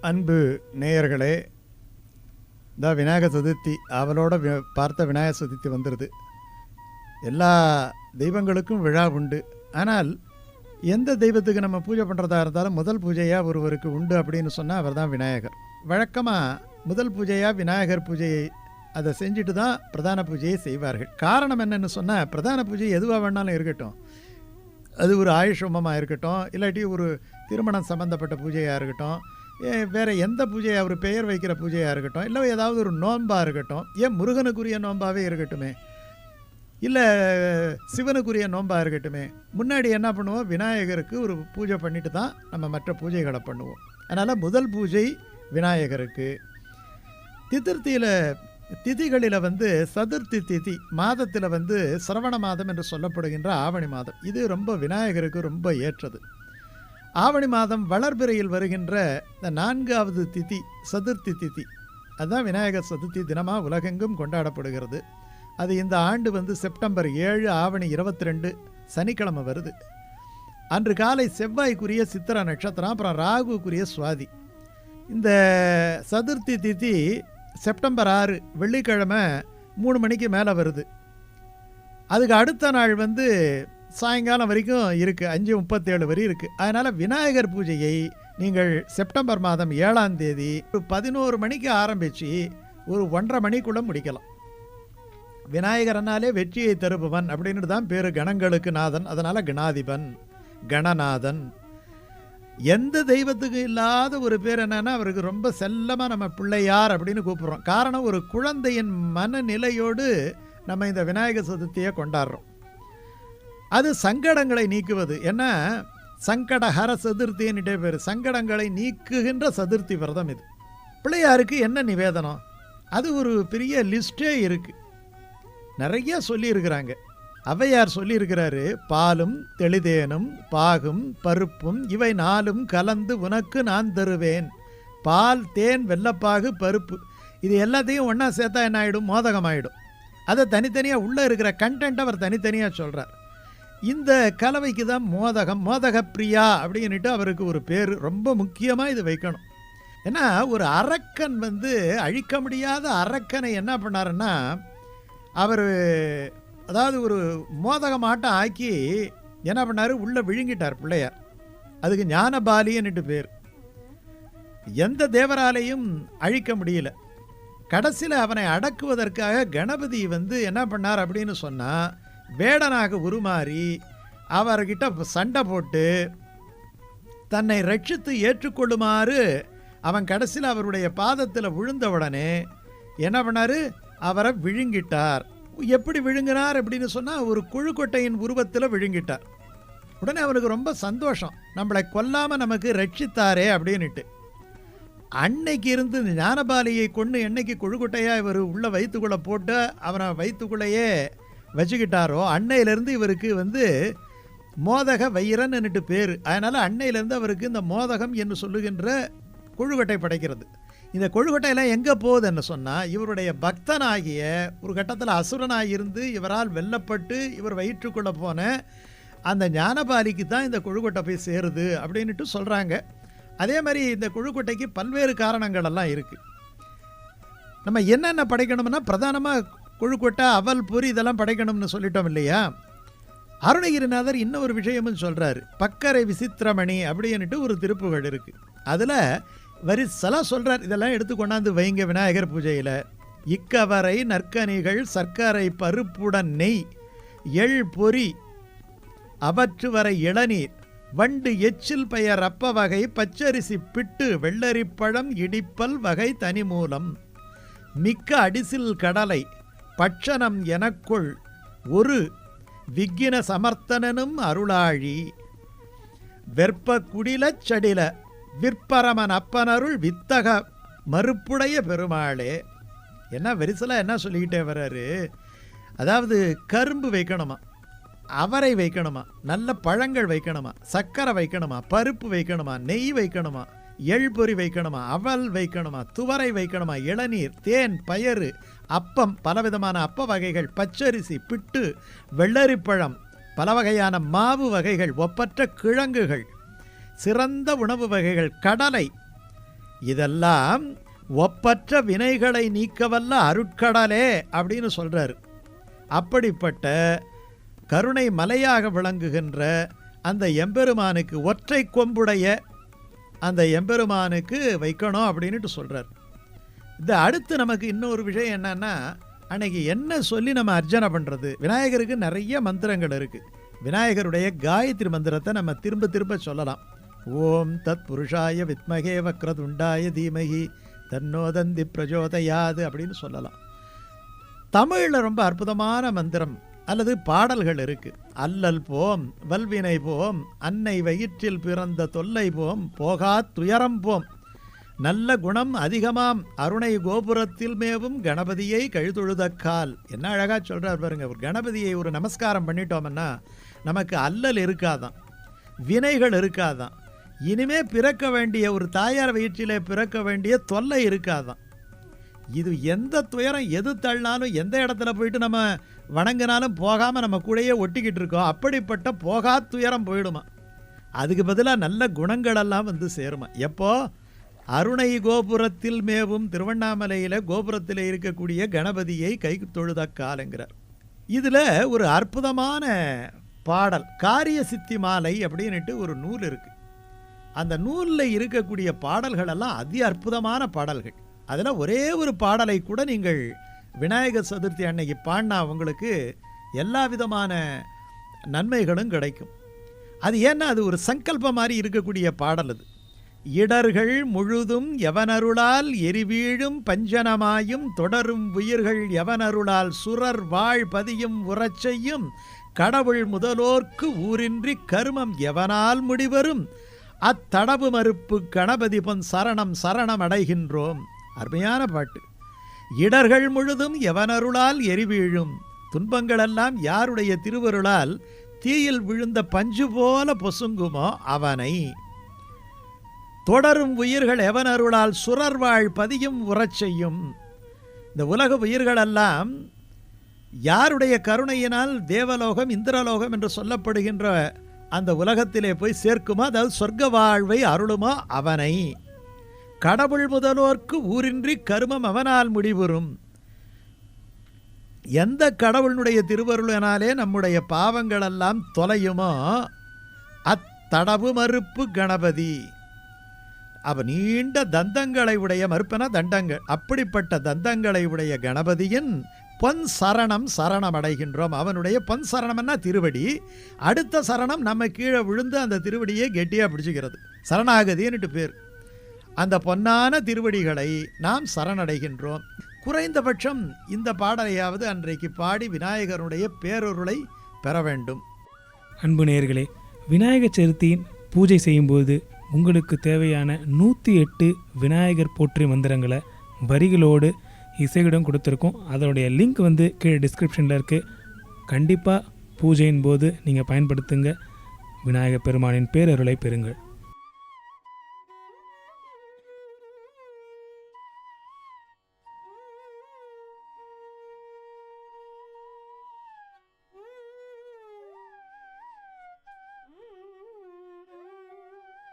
அன்பு நேயர்களே இந்த விநாயகர் சதுர்த்தி அவளோட வி- பார்த்த விநாயகர் சதுர்த்தி வந்துடுது எல்லா தெய்வங்களுக்கும் விழா உண்டு. ஆனால் எந்த தெய்வத்துக்கு நம்ம பூஜை பண்ணுறதா இருந்தாலும் முதல் பூஜையாக ஒருவருக்கு உண்டு அப்படின்னு சொன்னால் அவர் தான் விநாயகர். வழக்கமாக முதல் பூஜையாக விநாயகர் பூஜையை அதை செஞ்சுட்டு தான் பிரதான பூஜையை செய்வார்கள். காரணம் என்னென்னு சொன்னால் பிரதான பூஜை எதுவாக வேணாலும் இருக்கட்டும். அது ஒரு ஆயுஷ் ஹோமமாக இருக்கட்டும் இல்லாட்டி ஒரு திருமணம் சம்மந்தப்பட்ட பூஜையாக இருக்கட்டும் வேறு எந்த பூஜை அவர் பெயர் வைக்கிற பூஜையாக இருக்கட்டும் இல்லை ஏதாவது ஒரு நோன்பாக இருக்கட்டும் ஏன் முருகனுக்குரிய நோன்பாகவே இருக்கட்டுமே. இல்லை சிவனுக்குரிய நோன்பாக இருக்கட்டுமே. முன்னாடி என்ன பண்ணுவோம்? விநாயகருக்கு ஒரு பூஜை பண்ணிட்டு தான் நம்ம மற்ற பூஜைகளை பண்ணுவோம். அதனால் முதல் பூஜை விநாயகருக்கு. திதிர்த்தியில் திதிகளில் வந்து சதுர்த்தி திதி மாதத்தில் வந்து சிரவண மாதம் என்று சொல்லப்படுகின்ற ஆவணி மாதம். இது ரொம்ப விநாயகருக்கு ரொம்ப ஏற்றது. ஆவணி மாதம் வளர்பிறையில் வருகின்ற இந்த நான்காவது திதி சதுர்த்தி திதி. அதுதான் விநாயகர் சதுர்த்தி தினமாக உலகெங்கும் கொண்டாடப்படுகிறது. அது இந்த ஆண்டு வந்து செப்டம்பர் ஏழு ஆவணி இருபத்தி ரெண்டு சனிக்கிழமை வருது. அன்று காலை செவ்வாய்க்குரிய சித்திர நட்சத்திரம் அப்புறம் ராகுக்குரிய சுவாதி. இந்த சதுர்த்தி திதி செப்டம்பர் ஆறு வெள்ளிக்கிழமை மூணு மணிக்கு மேலே வருது. அதுக்கு அடுத்த நாள் வந்து சாயங்காலம் வரைக்கும் இருக்குது அஞ்சு முப்பத்தேழு வரையும் இருக்குது அதனால் விநாயகர் பூஜையை நீங்கள் செப்டம்பர் மாதம் ஏழாம் தேதி ஒரு பதினோரு மணிக்கு ஆரம்பித்து ஒரு ஒன்றரை மணிக்குள்ளே முடிக்கலாம். விநாயகரனாலே வெற்றியை தருபவன் அப்படின்னு தான் பேர் கணங்களுக்கு நாதன். அதனால் கணாதிபன் கணநாதன். எந்த தெய்வத்துக்கு இல்லாத ஒரு பேர் என்னென்னா அவருக்கு ரொம்ப செல்லமாக நம்ம பிள்ளையார் அப்படின்னு கூப்பிட்றோம். காரணம் ஒரு குழந்தையின் மனநிலையோடு நம்ம இந்த விநாயகர் சதுர்த்தியை கொண்டாடுறோம். அது சங்கடங்களை நீக்குவது. என்ன? சங்கடஹர சதுர்த்தின்னுட்டே பேர். சங்கடங்களை நீக்குகின்ற சதுர்த்தி விரதம் இது. பிள்ளையாருக்கு என்ன நிவேதனம்? அது ஒரு பெரிய லிஸ்டே இருக்குது நிறைய சொல்லியிருக்கிறாங்க. ஔவையார் சொல்லியிருக்கிறாரு பாலும் தெளிதேனும் பாகும் பருப்பும் இவை நாலும் கலந்து உனக்கு நான் தருவேன். பால் தேன் வெள்ளப்பாகு பருப்பு. இது எல்லாத்தையும் ஒன்றா சேர்த்தா என்ன ஆகிடும் மோதகம் ஆகிடும் அதை தனித்தனியாக உள்ளே இருக்கிற கண்டென்ட் அவர் தனித்தனியாக சொல்கிறார் இந்த கலவைக்கு தான் மோதகம் மோதக பிரியா அப்படின்னுட்டு அவருக்கு ஒரு பேர். ரொம்ப முக்கியமாக இது வைக்கணும். ஏன்னா ஒரு அரக்கன் வந்து அழிக்க முடியாத அரக்கனை என்ன பண்ணாருன்னா அவர் அதாவது ஒரு மோதகமாட்டம் ஆக்கி என்ன பண்ணார்? உள்ளே விழுங்கிட்டார் பிள்ளையார் அதுக்கு ஞானபாலின்னுட்டு பேர். எந்த தேவராலையும் அழிக்க முடியல. கடைசியில் அவனை அடக்குவதற்காக கணபதி வந்து என்ன பண்ணார் அப்படின்னு சொன்னால் வேடனாக உருமாறி அவர்கிட்ட சண்டை போட்டு தன்னை ரட்சித்து ஏற்றுக்கொள்ளுமாறு அவன் கடைசியில் அவருடைய பாதத்தில் விழுந்தவுடனே என்ன பண்ணார்? அவரை விழுங்கிட்டார். எப்படி விழுங்கினார் அப்படின்னு சொன்னால் ஒரு குழுக்கொட்டையின் உருவத்தில் விழுங்கிட்டார். உடனே அவனுக்கு ரொம்ப சந்தோஷம். நம்மளை கொல்லாமல் நமக்கு ரட்சித்தாரே அப்படின்னுட்டு. அன்னைக்கு இருந்து ஞானபாலியை கொண்டு என்னைக்கு குழுக்கொட்டையாக இவர் உள்ள வயிற்றுக்குள்ளே போட்டு அவனை வயிற்றுக்குள்ளேயே வச்சுக்கிட்டாரோ? அன்னையிலேருந்து இவருக்கு வந்து மோதக வைரன்னுட்டு பேர். அதனால் அன்னையிலேருந்து அவருக்கு இந்த மோதகம் என்று சொல்லுகின்ற கொழுக்கட்டை படைக்கிறது. இந்த கொழுக்கட்டையெல்லாம் எங்கே போகுதுன்னு சொன்னால் இவருடைய பக்தனாகிய ஒரு கட்டத்தில் அசுரனாக இருந்து இவரால் வெல்லப்பட்டு இவர் வயிற்றுக்குள்ளே போன அந்த ஞானபாலிக்கு தான் இந்த கொழுக்கட்டை போய் சேருது அப்படின்ட்டு சொல்கிறாங்க அதே மாதிரி இந்த கொழுக்கொட்டைக்கு பல்வேறு காரணங்கள் எல்லாம் இருக்குது நம்ம என்னென்ன படைக்கணும்னா பிரதானமாக கொழுக்கொட்டை அவல் பொரி இதெல்லாம் படைக்கணும்னு சொல்லிட்டோம் இல்லையா? அருணகிரிநாதர் இன்னொரு விஷயமும் சொல்கிறார் பக்கரை விசித்திரமணி அப்படின்னுட்டு ஒரு திருப்புகள் இருக்குது அதில் வரிசலாக சொல்கிறார் இதெல்லாம் எடுத்து கொண்டாந்து வைங்க விநாயகர் பூஜையில். இக்கவரை நற்கனிகள் சர்க்கரை பருப்புடன் நெய் எள் பொறி அவற்று வரை இளநீர் வண்டு எச்சில் பெயர் அப்ப வகை பச்சரிசி பிட்டு வெள்ளரிப்பழம் இடிப்பல் வகை தனிமூலம் மிக்க அடிசில் கடலை பட்சணம் எனக்குள் ஒரு விக்கின சமர்த்தனனும் அருளாழி. வெற்ப குடிலச் சடில விற்பரமன் அப்பனருள் வித்தக மறுப்புடைய பெருமாளே. என்ன வெரிசலாக என்ன சொல்லிக்கிட்டே வர்றாரு? அதாவது கரும்பு வைக்கணுமா? அவரை வைக்கணுமா? நல்ல பழங்கள் வைக்கணுமா? சர்க்கரை வைக்கணுமா? பருப்பு வைக்கணுமா? நெய் வைக்கணுமா? எள் வைக்கணுமா அவல் வைக்கணுமா துவரை வைக்கணுமா இளநீர் தேன் பயறு அப்பம் பலவிதமான அப்ப வகைகள் பச்சரிசி பிட்டு வெள்ளரிப்பழம் பல வகையான மாவு வகைகள் ஒப்பற்ற கிழங்குகள் சிறந்த உணவு வகைகள் கடலை. இதெல்லாம் ஒப்பற்ற வினைகளை நீக்கவல்ல அருட்கடலே அப்படின்னு சொல்கிறார் அப்படிப்பட்ட கருணை மலையாக விளங்குகின்ற அந்த எம்பெருமானுக்கு ஒற்றை கொம்புடைய அந்த எம்பெருமானுக்கு வைக்கணும் அப்படின்னுட்டு சொல்கிறார் இது அடுத்து நமக்கு இன்னொரு விஷயம் என்னன்னா அன்னைக்கு என்ன சொல்லி நம்ம அர்ச்சனை பண்ணுறது விநாயகருக்கு நிறைய மந்திரங்கள் இருக்குது விநாயகருடைய காயத்ரி மந்திரத்தை நம்ம திரும்ப திரும்ப சொல்லலாம். ஓம் தத் புருஷாய வித்மகே வக்ரதுண்டாய தீமகி தன்னோதந்தி பிரஜோதயாது அப்படின்னு சொல்லலாம். தமிழில் ரொம்ப அற்புதமான மந்திரம். அல்லது பாடல்கள் இருக்கு. அல்லல் போம் வல்வினை போம் அன்னை வயிற்றில் பிறந்த தொல்லை போம் போகா துயரம் போம். நல்ல குணம் அதிகமாம் அருணை கோபுரத்தில் மேவும் கணபதியை கழுதொழுதக்கால் என்ன அழகாக சொல்கிறார் பாருங்க ஒரு கணபதியை ஒரு நமஸ்காரம் பண்ணிட்டோம்னா நமக்கு அல்லல் இருக்காதான் வினைகள் இருக்காதான் இனிமே பிறக்க வேண்டிய ஒரு தாயார் வயிற்றிலே பிறக்க வேண்டிய தொல்லை இருக்காதான் இது எந்த துயரம் எது தள்ளினாலும் எந்த இடத்துல போயிட்டு நம்ம வணங்கினாலும் போகாமல் நம்ம கூடயே ஒட்டிக்கிட்டு இருக்கோம். அப்படிப்பட்ட போகா துயரம் போயிடுமா? அதுக்கு பதிலாக நல்ல குணங்களெல்லாம் வந்து சேருமா. எப்போ? அருணை கோபுரத்தில் மேவும் திருவண்ணாமலையில் கோபுரத்தில் இருக்கக்கூடிய கணபதியை கை தொழுதக்காலங்கிறார் இதில் ஒரு அற்புதமான பாடல் காரிய சித்தி மாலை அப்படின்னுட்டு ஒரு நூல் இருக்குது அந்த நூலில் இருக்கக்கூடிய பாடல்களெல்லாம் அதி அற்புதமான பாடல்கள். அதில் ஒரே ஒரு பாடலை கூட நீங்கள் விநாயகர் சதுர்த்தி அன்னைக்கு பாடினா உங்களுக்கு எல்லா விதமான நன்மைகளும் கிடைக்கும். அது ஏன்னா அது ஒரு சங்கல்பம் மாதிரி இருக்கக்கூடிய பாடல் அது. இடர்கள் முழுதும் எவனருளால் எரிவீழும் பஞ்சனமாயும் தொடரும் உயிர்கள் எவனருளால் சுரர் வாழ் பதியும் உறச்செய்யும் கடவுள் முதலோர்க்கு ஊரின்றி கருமம் எவனால் முடிவரும்? அத்தடவு மறுப்பு கணபதி பொன் சரணம் சரணம் அடைகின்றோம். அருமையான பாட்டு. இடர்கள் முழுதும் எவனருளால் எரிவீழும்? துன்பங்களெல்லாம் யாருடைய திருவருளால் தீயில் விழுந்த பஞ்சு போல பொசுங்குமோ அவனை? தொடரும் உயிர்கள் எவனருளால் சுரர்வாழ் பதியும் உறச் செய்யும்? இந்த உலக உயிர்களெல்லாம் யாருடைய கருணையினால் தேவலோகம் இந்திரலோகம் என்று சொல்லப்படுகின்ற அந்த உலகத்திலே போய் சேர்க்குமோ? அதாவது சொர்க்க வாழ்வை அருளுமோ அவனை? கடவுள் முதலோர்க்கு ஊரின்றி கருமம் அவனால் முடிவுறும். எந்த கடவுளுடைய திருவருளினாலே நம்முடைய பாவங்களெல்லாம் தொலையுமோ அத்தடவு மறுப்பு கணபதி. அவ நீண்ட தந்தங்களை உடைய மறுப்பன தண்டங்கள். அப்படிப்பட்ட தந்தங்களை உடைய கணபதியின் பொன் சரணம் சரணம் அடைகின்றோம். அவனுடைய பொன் சரணம்னா திருவடி. அடுத்த சரணம் நம்ம கீழே விழுந்து அந்த திருவடியை கெட்டியாக பிடிச்சிக்கிறது. சரணாகதின்னுட்டு பேர். அந்த பொன்னான திருவடிகளை நாம் சரணடைகின்றோம். குறைந்தபட்சம் இந்த பாடலையாவது அன்றைக்கு பாடி விநாயகருடைய பேரொருளை பெற வேண்டும். அன்பு நேர்களே விநாயகர் சதுர்த்தியின் பூஜை செய்யும்போது உங்களுக்கு தேவையான நூற்றி எட்டு விநாயகர் போற்றி மந்திரங்களை வரிகளோடு இசையிடம் கொடுத்துருக்கோம். அதனுடைய லிங்க் வந்து கீழே டிஸ்கிரிப்ஷனில் இருக்குது கண்டிப்பாக பூஜையின் போது நீங்கள் பயன்படுத்துங்க. விநாயகர் பெருமானின் பேரருளை பெறுங்கள்.